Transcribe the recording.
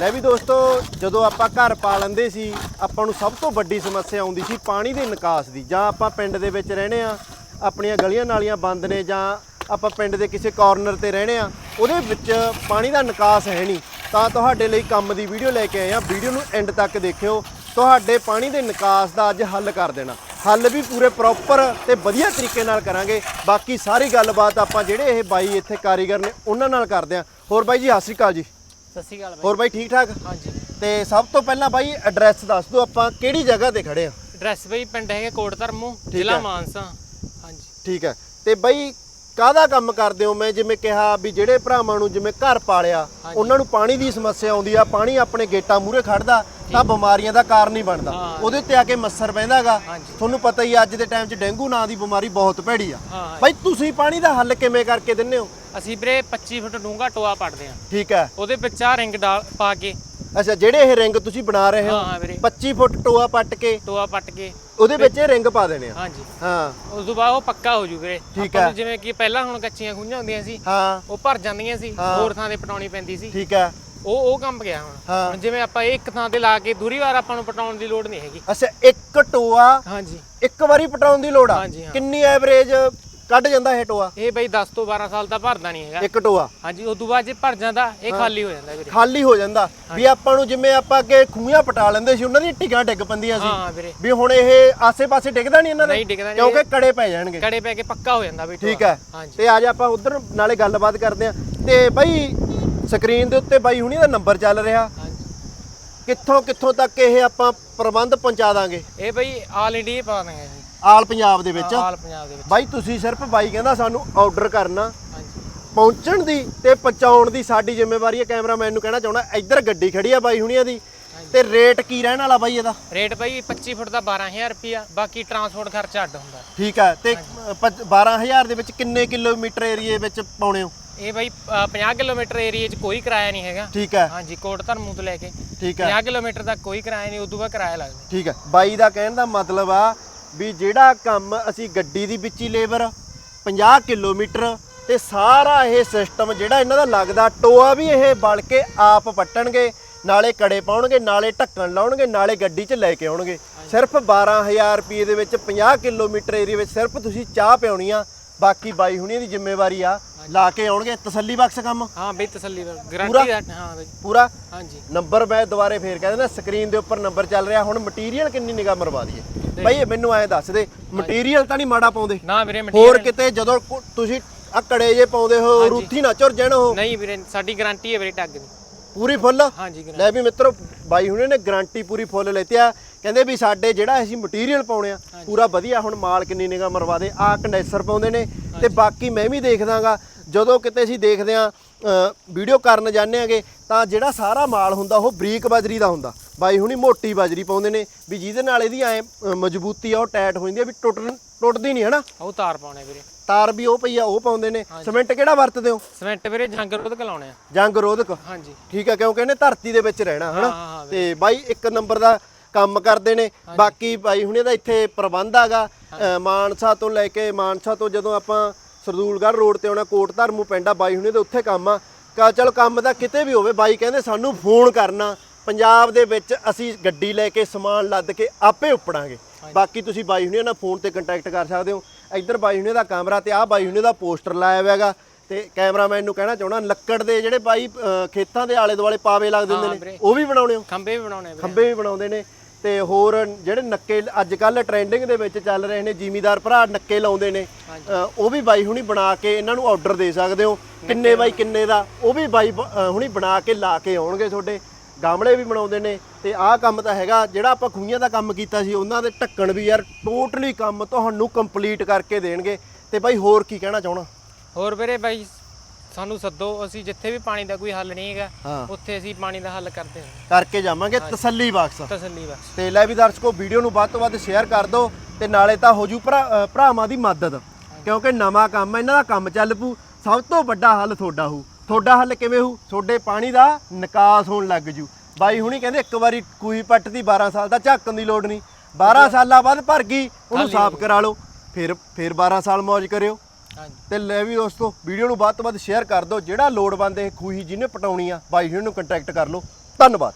ਲੈ ਵੀ ਦੋਸਤੋ, ਜਦੋਂ ਆਪਾਂ ਘਰ ਪਾ ਲੈਂਦੇ ਸੀ, ਆਪਾਂ ਨੂੰ ਸਭ ਤੋਂ ਵੱਡੀ ਸਮੱਸਿਆ ਆਉਂਦੀ ਸੀ ਪਾਣੀ ਦੇ ਨਿਕਾਸ ਦੀ। ਜਾਂ ਆਪਾਂ ਪਿੰਡ ਦੇ ਵਿੱਚ ਰਹਿਣੇ ਆ ਆਪਣੀਆਂ ਗਲੀਆਂ ਨਾਲੀਆਂ ਬੰਦ ਨੇ ਜਾਂ ਆਪਾਂ ਪਿੰਡ ਦੇ ਕਿਸੇ ਕਾਰਨਰ ਤੇ ਰਹਿਣੇ ਆ ਉਹਦੇ ਵਿੱਚ ਪਾਣੀ ਦਾ ਨਿਕਾਸ ਹੈ ਨਹੀਂ। ਤਾਂ ਤੁਹਾਡੇ ਲਈ ਕੰਮ ਦੀ ਵੀਡੀਓ ਲੈ ਕੇ ਆਏ ਆ ਵੀਡੀਓ ਨੂੰ ਐਂਡ ਤੱਕ ਦੇਖਿਓ। ਤੁਹਾਡੇ ਪਾਣੀ ਦੇ ਨਿਕਾਸ ਦਾ ਅੱਜ ਹੱਲ ਕਰ ਦੇਣਾ। ਹੱਲ ਵੀ ਪੂਰੇ ਪ੍ਰੋਪਰ ਤੇ ਵਧੀਆ ਤਰੀਕੇ ਨਾਲ ਕਰਾਂਗੇ। ਬਾਕੀ ਸਾਰੀ ਗੱਲਬਾਤ ਆਪਾਂ ਜਿਹੜੇ ਇਹ ਬਾਈ ਇੱਥੇ ਕਾਰੀਗਰ ਨੇ, ਉਹਨਾਂ ਨਾਲ ਕਰਦੇ ਆ ਹੋਰ ਬਾਈ ਜੀ, ਸਤਿ ਸ਼੍ਰੀ ਅਕਾਲ ਜੀ। ਸਤਿ ਸ਼੍ਰੀ ਅਕਾਲ ਬਾਈ। ਹੋਰ ਬਾਈ ਠੀਕ ਠਾਕ? ਹਾਂਜੀ। ਤੇ ਸਭ ਤੋਂ ਪਹਿਲਾਂ ਬਾਈ ਐਡਰੈਸ ਦੱਸ ਦਿਓ ਆਪਾਂ ਕਿਹੜੀ ਜਗ੍ਹਾ ਤੇ ਖੜੇ ਆ? ਐਡਰੈਸ ਬਈ ਪਿੰਡ ਹੈਗਾ ਕੋਟ ਧਰਮੂ। ਜ਼ਿਲ੍ਹਾ ਮਾਨਸਾ। ਹਾਂਜੀ। ਠੀਕ ਹੈ। ਤੇ ਬਾਈ ਕਾਹਦਾ ਕੰਮ ਕਰਦੇ ਹੋ? ਮੈਂ ਜਿਵੇਂ ਕਿਹਾ ਵੀ ਜਿਹੜੇ ਭਰਾਵਾਂ ਨੂੰ ਜਿਵੇਂ ਘਰ ਪਾਲਿਆ ਉਹਨਾਂ ਨੂੰ ਪਾਣੀ ਦੀ ਸਮੱਸਿਆ ਆਉਂਦੀ ਆ ਪਾਣੀ ਆਪਣੇ ਗੇਟਾਂ ਮੂਹਰੇ ਖੜਦਾ। ਤਾਂ ਬਿਮਾਰੀਆਂ ਦਾ ਕਾਰਨ ਹੀ ਬਣਦਾ। ਉਹਦੇ ਉੱਤੇ ਆ ਕੇ ਬਹਿੰਦਾਗਾ ਹਾਂਜੀ। ਤੁਹਾਨੂੰ ਪਤਾ ਹੀ ਆ, ਅੱਜ ਦੇ ਟਾਈਮ 'ਚ ਡੇਂਗੂ ਨਾਂ ਦੀ ਬਿਮਾਰੀ ਬਹੁਤ ਭੈੜੀ ਆ। ਹਾਂ ਬਾਈ ਤੁਸੀਂ ਪਾਣੀ ਦਾ ਹੱਲ ਕਿਵੇਂ ਕਰਕੇ ਦਿੰਦੇ ਹੋ? ਅਸੀਂ ਵੀਰੇ 25 ਫੁੱਟ ਡੂੰਘਾ ਟੋਆ ਪੜਦੇ ਆ ਠੀਕ ਹੈ। ਉਹਦੇ ਵਿੱਚ ਆ ਰਿੰਗ ਡਾਲ ਪਾ ਕੇ। ਅੱਛਾ ਜਿਹੜੇ ਇਹ ਰਿੰਗ ਤੁਸੀਂ ਬਣਾ ਰਹੇ ਹੋ ਹਾਂ ਹਾਂ ਵੀਰੇ। 25 ਫੁੱਟ ਟੋਆ ਪੱਟ ਕੇ ਟੋਆ ਪੱਟ ਕੇ। ਉਹਦੇ ਵਿੱਚ ਇਹ ਰਿੰਗ ਪਾ ਦੇਣੇ ਆ। ਹਾਂਜੀ। ਹਾਂ। ਉਸ ਤੋਂ ਬਾਅਦ ਉਹ ਪੱਕਾ ਹੋ ਜੂ ਵੀਰੇ। ਠੀਕ ਆਪਾਂ ਹੈ। ਜਿਵੇਂ ਕਿ ਪਹਿਲਾਂ ਹੁਣ ਕੱਚੀਆਂ ਖੂੰਝਾਂ ਹੁੰਦੀਆਂ ਸੀ ਹਾਂ। ਉਹ ਭਰ ਜਾਂਦੀਆਂ ਸੀ ਹਾਂ। ਹੋਰ ਥਾਂ ਤੇ ਪਟਾਉਣੀ ਪੈਂਦੀ ਸੀ। ਠੀਕ ਹੈ। ਉਹ ਉਹ ਕੰਮ ਗਿਆ ਹੁਣ। ਹਾਂ। ਹੁਣ ਜਿਵੇਂ ਆਪਾਂ ਇਹ ਇੱਕ ਥਾਂ ਤੇ ਲਾ ਕੇ ਦੂਰੀ ਵਾਰ ਆਪਾਂ ਨੂੰ ਪਟਾਉਣ ਦੀ ਲੋੜ ਨਹੀਂ ਹੈਗੀ। ਅੱਛਾ ਇੱਕ ਟੋਆ ਹਾਂਜੀ। ਇੱਕ ਵਾਰੀ ਪਟਾਉਣ ਦੀ ਲੋੜ ਆ? ਹਾਂਜੀ, ਹਾਂ। ਕਿੰਨੀ ਐਵਰੇਜ ਕੱਢ ਜਾਂਦਾ ਇਹ ਟੋਆ? ਇਹ ਬਈ 10 ਤੋਂ 12 ਸਾਲ ਦਾ ਭਰਦਾ ਨਹੀਂ ਹੈਗਾ। ਇੱਕ ਟੋਆ? ਹਾਂਜੀ ਉਸ ਤੋਂ ਬਾਅਦ ਜੇ ਭਰ ਜਾਂਦਾ ਇਹ ਖਾਲੀ ਹੋ ਜਾਂਦਾ ਵੀਰੇ। ਖਾਲੀ ਹੋ ਜਾਂਦਾ। ਵੀ ਆਪਾਂ ਨੂੰ ਜਿਵੇਂ ਆਪਾਂ ਅੱਗੇ ਖੂਹਾਂ ਪਟਾ ਲੈਂਦੇ ਸੀ ਉਹਨਾਂ ਦੀ ਟਿਕਾਂ ਡਿੱਗ ਪੈਂਦੀਆਂ ਸੀ। ਹਾਂ ਹਾਂ ਵੀਰੇ। ਵੀ ਹੁਣ ਇਹ ਆਸੇ-ਪਾਸੇ ਡਿੱਗਦਾ ਨਹੀਂ ਇਹਨਾਂ ਦੇ? ਨਹੀਂ ਡਿੱਗਦਾ ਕਿਉਂਕਿ ਕੜੇ ਪੈ ਜਾਣਗੇ। ਕੜੇ ਪੈ ਕੇ ਪੱਕਾ ਹੋ ਜਾਂਦਾ ਬਈ ਠੀਕ ਟੋਆ। ਹੈ। ਹਾਂਜੀ। ਤੇ ਅੱਜ ਆਪਾਂ ਉਧਰ ਨਾਲੇ ਗੱਲਬਾਤ ਕਰਦੇ ਆ ਤੇ ਬਾਈ ਸਕਰੀਨ ਦੇ ਉੱਤੇ ਬਾਈ ਹੁਣੀ ਦਾ ਨੰਬਰ ਚੱਲ ਰਿਹਾ। ਕਿੱਥੋਂ ਕਿੱਥੋਂ ਤੱਕ ਇਹ ਆਪਾਂ ਪ੍ਰਬੰਧ ਪਹੁੰਚਾ ਦਾਂਗੇ? ਇਹ ਬਈ ਆਲ ਇੰਡੀਆ ਪਾ ਦਾਂਗੇ ਜੀ ਆਲ ਪੰਜਾਬ ਦੇ ਵਿੱਚ। ਆਲ ਪੰਜਾਬ ਦੇ ਵਿੱਚ। ਬਾਈ ਤੁਸੀਂ ਸਿਰਫ ਬਾਈ ਕਹਿੰਦਾ ਸਾਨੂੰ ਆਰਡਰ ਕਰਨਾ। ਪਹੁੰਚਣ ਦੀ ਤੇ ਪਹੁੰਚਾਉਣ ਦੀ ਸਾਡੀ ਜ਼ਿੰਮੇਵਾਰੀ ਹੈ। ਕੈਮਰਾਮੈਨ ਨੂੰ ਕਹਿਣਾ ਚਾਹੁੰਦਾ ਇੱਧਰ ਗੱਡੀ ਖੜੀ ਆ ਬਾਈ ਹੁਣੀਆਂ ਦੀ। ਤੇ ਰੇਟ ਕੀ ਰਹਿਣ ਵਾਲਾ ਬਾਈ ਇਹਦਾ? ਰੇਟ ਬਈ 25 ਫੁੱਟ ਦਾ 12000 ਰੁਪਿਆ ਬਾਕੀ ਟਰਾਂਸਪੋਰਟ ਖਰਚਾ ਅੱਡ ਹੁੰਦਾ। ਠੀਕ ਹੈ ਤੇ ਅ, ਪੱਚ- 12000 ਦੇ ਵਿੱਚ ਕਿੰਨੇ ਕਿਲੋਮੀਟਰ ਏਰੀਏ ਵਿੱਚ ਪਾਉਣੇ ਹੋ? ਇਹ ਬਈ ਅ, 50 ਕਿਲੋਮੀਟਰ ਏਰੀਆ 'ਚ ਕੋਈ ਕਿਰਾਇਆ ਨਹੀਂ ਹੈਗਾ। ਠੀਕ ਹੈ। ਹਾਂਜੀ ਕੋਟ ਧਰਮੂ ਤੋਂ ਲੈ ਕੇ। ਠੀਕ ਹੈ। 50 ਕਿਲੋਮੀਟਰ ਤੱਕ ਕੋਈ ਕਿਰਾਇਆ ਨਹੀਂ ਉਦੋਂ ਬਾਅਦ ਕਿਰਾਇਆ ਲੱਗਦਾ। ਠੀਕ ਹੈ। ਬਾਈ ਦਾ ਕਹਿਣ ਦਾ ਮਤਲਬ ਆ ਵੀ ਜਿਹੜਾ ਕੰਮ ਅਸੀਂ ਗੱਡੀ ਦੀ ਵਿੱਚ ਹੀ ਲੇਬਰ 50 ਕਿਲੋਮੀਟਰ ਤੇ ਸਾਰਾ ਇਹ ਸਿਸਟਮ ਜਿਹੜਾ ਇਹਨਾਂ ਦਾ ਲੱਗਦਾ ਟੋਆ ਵੀ ਇਹ ਬਲ ਕੇ ਆਪ ਪੱਟਣਗੇ ਨਾਲੇ ਕੜੇ ਪਾਉਣਗੇ ਨਾਲੇ ਢੱਕਣ ਲਾਉਣਗੇ ਨਾਲੇ ਗੱਡੀ 'ਚ ਲੈ ਕੇ ਆਉਣਗੇ। ਸਿਰਫ 12000 ਰੁਪਏ ਦੇ ਵਿੱਚ 50 ਕਿਲੋਮੀਟਰ ਏਰੀਆ ਵਿੱਚ ਸਿਰਫ ਤੁਸੀਂ ਚਾਹ ਪਿਆਉਣੀ ਆ ਬਾਕੀ ਬਾਈ ਹੁਣੀਆਂ ਦੀ ਜ਼ਿੰਮੇਵਾਰੀ ਆ। ਲਾ ਕੇ ਆਉਣਗੇ ਤਸੱਲੀ ਬਖਸ਼ ਕੰਮ? ਹਾਂ ਬਈ ਤਸੱਲੀ ਗਾਰੰਟੀ ਦਾ ਹਾਂ ਬਈ। ਪੂਰਾ? ਹਾਂਜੀ। ਨੰਬਰ ਮੈਂ ਦੁਬਾਰੇ ਫੇਰ ਕਹਿ ਦਿੰਦਾ ਸਕਰੀਨ ਦੇ ਉੱਪਰ ਨੰਬਰ ਚੱਲ ਰਿਹਾ ਹੁਣ ਮਟੀਰੀਅਲ ਕਿੰਨੀ ਨਿਗਾਹ ਮਰਵਾ ਦਈਏ? ਬਈ ਇਹ ਮੈਨੂੰ ਐਂ ਦੱਸ ਦੇ ਮਟੀਰੀਅਲ ਤਾਂ ਨਹੀਂ ਮਾੜਾ ਪਾਉਂਦੇ। ਨਾ ਵੀਰੇ ਹੋਰ ਮਟੀਰੀਅਲ ਕਿਤੇ ਜਦੋਂ ਕੋ- ਤੁਸੀਂ ਆ ਕੜੇ ਜੇ ਪਾਉਂਦੇ ਹੋ ਰੂਥੀ ਨਾ ਝੁਰ ਜਾਣ ਉਹ। ਨਹੀਂ ਵੀਰੇ ਸਾਡੀ ਗਾਰੰਟੀ ਹੈ ਵੀਰੇ ਟੱਗ ਦੀ। ਪੂਰੀ ਫੁੱਲ? ਹਾਂਜੀ guarantee। ਲੈ ਵੀ ਮਿੱਤਰੋ ਬਾਈ ਹੁਣੇ ਨੇ ਗਾਰੰਟੀ ਪੂਰੀ ਫੁੱਲ ਲੈਤੀ ਆ। ਕਹਿੰਦੇ ਵੀ ਸਾਡੇ ਜਿਹੜਾ ਅਸੀਂ ਮਟੀਰੀਅਲ ਪਾਉਣੇ ਆ ਪੂਰਾ ਵਧੀਆ ਹੁਣ ਮਾਲ ਕਿੰਨੀ ਨਿਗਾਹ ਮਰਵਾ ਦੇ ਆ ਕੰਡੈਂਸਰ ਪਾਉਂਦੇ ਨੇ। ਤੇ ਬਾਕੀ ਮੈਂ ਵੀ ਦੇਖਦਾਗਾ ਜਦੋਂ ਕਿਤੇ ਅਸੀਂ ਦੇਖਦੇ ਆ ਵੀਡੀਓ ਕਰਨ ਜਾਂਦੇ ਆਗੇ ਤਾਂ ਜਿਹੜਾ ਸਾਰਾ ਮਾਲ ਹੁੰਦਾ ਉਹ ਬਰੀਕ ਬਾਜਰੀ ਦਾ ਹੁੰਦਾ। ਬਾਈ ਹੁਣੀ ਮੋਟੀ ਬਾਜਰੀ ਪਾਉਂਦੇ ਨੇ ਵੀ ਜਿਹਦੇ ਨਾਲ ਇਹਦੀ ਐ ਮਜ਼ਬੂਤੀ ਆ ਉਹ ਟਾਈਟ ਹੋ ਜਾਂਦੀ ਆ ਵੀ ਟੁੱਟਣ ਟੁੱਟਦੀ ਨਹੀਂ ਹਨਾ? ਉਹ ਤਾਰ ਪਾਉਣੇ ਵੀਰੇ। ਤਾਰ ਵੀ ਉਹ ਪਈ ਆ ਉਹ ਪਾਉਂਦੇ ਨੇ। ਸਿਮੈਂਟ ਕਿਹੜਾ ਵਰਤਦੇ ਹੋ? ਸਿਮੈਂਟ ਵੀਰੇ ਜੰਗ ਰੋਧ ਕਲਾਉਣੇ ਆ। ਜੰਗ ਰੋਧਕ? ਹਾਂਜੀ। ਠੀਕ ਹੈ ਕਿਉਂਕਿ ਇਹਨੇ ਧਰਤੀ ਦੇ ਵਿੱਚ ਰਹਿਣਾ ਹਨਾ? ਤੇ ਬਾਈ ਇੱਕ ਨੰਬਰ ਦਾ ਕੰਮ ਕਰਦੇ ਨੇ। ਬਾਕੀ ਬਾਈ ਹੁਣੇ ਦਾ ਇੱਥੇ ਪ੍ਰਬੰਧ ਆਗਾ ਮਾਨਸਾ ਤੋਂ ਲੈ ਕੇ ਮਾਨਸਾ ਤੋਂ ਜਦੋਂ ਆਪਾਂ ਸਰਦੂਲਗੜ੍ਹ ਰੋਡ ਤੇ ਆਉਣਾ ਕੋਟ ਧਰਮੂ ਪਿੰਡ ਬਾਈ ਹੁਣੇ ਦੇ ਉੱਥੇ ਕੰਮ ਆ। ਕਾ ਚਲ ਕੰਮ ਦਾ ਕਿਤੇ ਵੀ ਹੋਵੇ ਬਾਈ ਕਹਿੰਦੇ ਸਾਨੂੰ ਫੋਨ ਕਰਨਾ। ਪੰਜਾਬ ਦੇ ਵਿੱਚ ਅਸੀਂ ਗੱਡੀ ਲੈ ਕੇ ਸਮਾਨ ਲੱਦ ਕੇ ਆਪੇ ਉੱਪੜਾਂਗੇ। ਬਾਕੀ ਤੁਸੀਂ ਬਾਈ ਹੁਣੇ ਨਾਲ ਫੋਨ ਤੇ ਕੰਟੈਕਟ ਕਰ ਸਕਦੇ ਹੋ। ਇੱਧਰ ਬਾਈ ਹੁਣੇ ਦਾ ਕੈਮਰਾ ਤੇ ਆਹ ਬਾਈ ਹੁਣੇ ਦਾ ਪੋਸਟਰ ਲਾਇਆ ਹੋਇਆ ਹੈਗਾ। ਤੇ ਕੈਮਰਾਮੈਨ ਨੂੰ ਕਹਿਣਾ ਚਾਹਣਾ ਲੱਕੜ ਦੇ ਜਿਹੜੇ ਬਾਈ ਖੇਤਾਂ ਦੇ ਆਲੇ ਦੁਆਲੇ ਪਾਵੇ ਲੱਗਦੇ ਹੁੰਦੇ ਨੇ। ਉਹ ਵੀ ਬਣਾਉਣੇ ਹੋ? ਖੰਬੇ ਵੀ ਬਣਾਉਣੇ ਖੰਬੇ ਵੀ ਬਣਾਉਂਦੇ ਨੇ। ਤੇ ਹੋਰ ਜਿਹੜੇ ਨੱਕੇ ਅੱਜ ਕੱਲ ਟ੍ਰੈਂਡਿੰਗ ਦੇ ਵਿੱਚ ਚੱਲ ਰਹੇ ਨੇ ਜ਼ਿਮੀਦਾਰ ਭਰਾ ਨੱਕੇ ਲਾਉਂਦੇ ਨੇ ਉਹ ਵੀ ਬਾਈ ਹੁਣੀ ਬਣਾ ਕੇ ਇਹਨਾਂ ਨੂੰ ਆਰਡਰ ਦੇ ਸਕਦੇ ਹੋ। ਕਿੰਨੇ ਬਾਈ ਕਿੰਨੇ ਦਾ ਉਹ ਵੀ ਬਾਈ ਹੁਣੀ ਬਣਾ ਕੇ ਲਾ ਕੇ ਆਉਣਗੇ ਤੁਹਾਡੇ। ਗਾਮਲੇ ਵੀ ਬਣਾਉਂਦੇ ਨੇ ਤੇ ਆਹ ਕੰਮ ਤਾਂ ਹੈਗਾ ਜਿਹੜਾ ਆਪਾਂ ਖੂਹੀਆਂ ਦਾ ਕੰਮ ਕੀਤਾ ਸੀ ਉਹਨਾਂ ਦੇ ਢੱਕਣ ਵੀ ਯਾਰ ਟੋਟਲੀ ਕੰਮ ਤੁਹਾਨੂੰ ਕੰਪਲੀਟ ਕਰਕੇ ਦੇਣਗੇ। ਤੇ ਬਾਈ ਹੋਰ ਕੀ ਕਹਿਣਾ ਚਾਹਣਾ? ਹੋਰ ਵੀਰੇ ਬਾਈ ਸਾਨੂੰ ਸੱਦੋ ਅਸੀਂ ਜਿੱਥੇ ਵੀ ਪਾਣੀ ਦਾ ਕੋਈ ਹੱਲ ਨਹੀਂ ਹੈਗਾ ਹਾਂ। ਉੱਥੇ ਅਸੀਂ ਪਾਣੀ ਦਾ ਹੱਲ ਕਰਦੇ ਹਾਂ। ਕਰਕੇ ਜਾਵਾਂਗੇ ਤਸੱਲੀ ਬਖਸ਼। ਤਸੱਲੀ ਬਸ ਤੇ ਲੈ ਵੀ ਦਰਸ਼ਕੋ ਵੀਡੀਓ ਨੂੰ ਵੱਧ ਤੋਂ ਵੱਧ ਸ਼ੇਅਰ ਕਰ ਦਿਓ ਤੇ ਨਾਲੇ ਤਾਂ ਹੋ ਜੂ ਭਰਾ ਅ, ਭਰਾਵਾਂ ਦੀ ਮਦਦ। ਕਿਉਂਕਿ ਨਵਾਂ ਕੰਮ ਹੈ ਇਹਨਾਂ ਦਾ ਕੰਮ ਚੱਲ ਪੂ ਸਭ ਤੋਂ ਵੱਡਾ ਹੱਲ ਤੁਹਾਡਾ ਹੋਊ। ਤੁਹਾਡਾ ਹੱਲ ਕਿਵੇਂ ਹੋਊ? ਤੁਹਾਡੇ ਪਾਣੀ ਦਾ ਨਿਕਾਸ ਹੋਣ ਲੱਗ ਜੂ। ਬਾਈ ਹੁਣੀ ਕਹਿੰਦੇ ਇੱਕ ਵਾਰੀ ਕੂਈ ਪੱਟਦੀ 12 ਸਾਲ ਦਾ ਝਾਕਣ ਦੀ ਲੋੜ ਨਹੀਂ। 12 ਸਾਲਾਂ ਬਾਅਦ ਭਰ ਗਈ ਉਹਨੂੰ ਸਾਫ਼ ਕਰਾ ਲਓ। ਫਿਰ ਫਿਰ 12 ਸਾਲ ਮौज ਕਰਿਓ। ਤੇ ਲੈ ਵੀ ਦੋਸਤੋ, ਵੀਡੀਓ ਨੂੰ ਵੱਧ ਤੋਂ ਵੱਧ ਸ਼ੇਅਰ ਕਰ ਦਿਓ। ਜਿਹੜਾ ਲੋੜਵੰਦ ਇਹ ਖੂਹੀ ਜਿਹਨੇ ਪਟਾਉਣੀ ਆ, ਬਾਈ ਹੁਣੀ ਨੂੰ ਕੰਟੈਕਟ ਕਰ ਲਓ। ਧੰਨਵਾਦ।